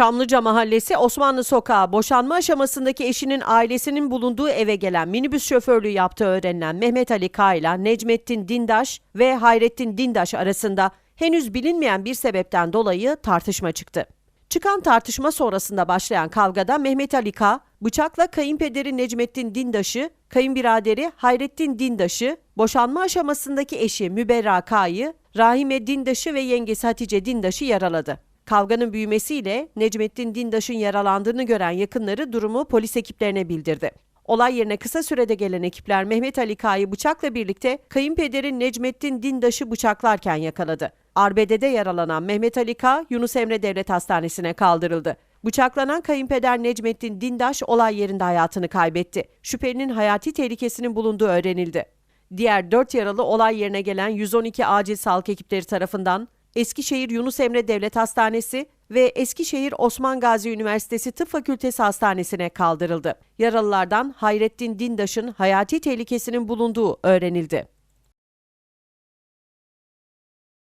Çamlıca Mahallesi Osmanlı Sokağı boşanma aşamasındaki eşinin ailesinin bulunduğu eve gelen minibüs şoförlüğü yaptığı öğrenilen Mehmet Ali K ile Necmettin Dindaş ve Hayrettin Dindaş arasında henüz bilinmeyen bir sebepten dolayı tartışma çıktı. Çıkan tartışma sonrasında başlayan kavgada Mehmet Ali K, bıçakla kayınpederi Necmettin Dindaş'ı, kayınbiraderi Hayrettin Dindaş'ı, boşanma aşamasındaki eşi Müberra K'yı, Rahime Dindaş'ı ve yengesi Hatice Dindaş'ı yaraladı. Kavganın büyümesiyle Necmettin Dindaş'ın yaralandığını gören yakınları durumu polis ekiplerine bildirdi. Olay yerine kısa sürede gelen ekipler Mehmet Ali K'yı bıçakla birlikte kayınpederi Necmettin Dindaş'ı bıçaklarken yakaladı. Arbede'de yaralanan Mehmet Ali K, Yunus Emre Devlet Hastanesi'ne kaldırıldı. Bıçaklanan kayınpeder Necmettin Dindaş olay yerinde hayatını kaybetti. Şüphelinin hayati tehlikesinin bulunduğu öğrenildi. Diğer 4 yaralı olay yerine gelen 112 acil sağlık ekipleri tarafından Eskişehir Yunus Emre Devlet Hastanesi ve Eskişehir Osman Gazi Üniversitesi Tıp Fakültesi Hastanesi'ne kaldırıldı. Yaralılardan Hayrettin Dindaş'ın hayati tehlikesinin bulunduğu öğrenildi.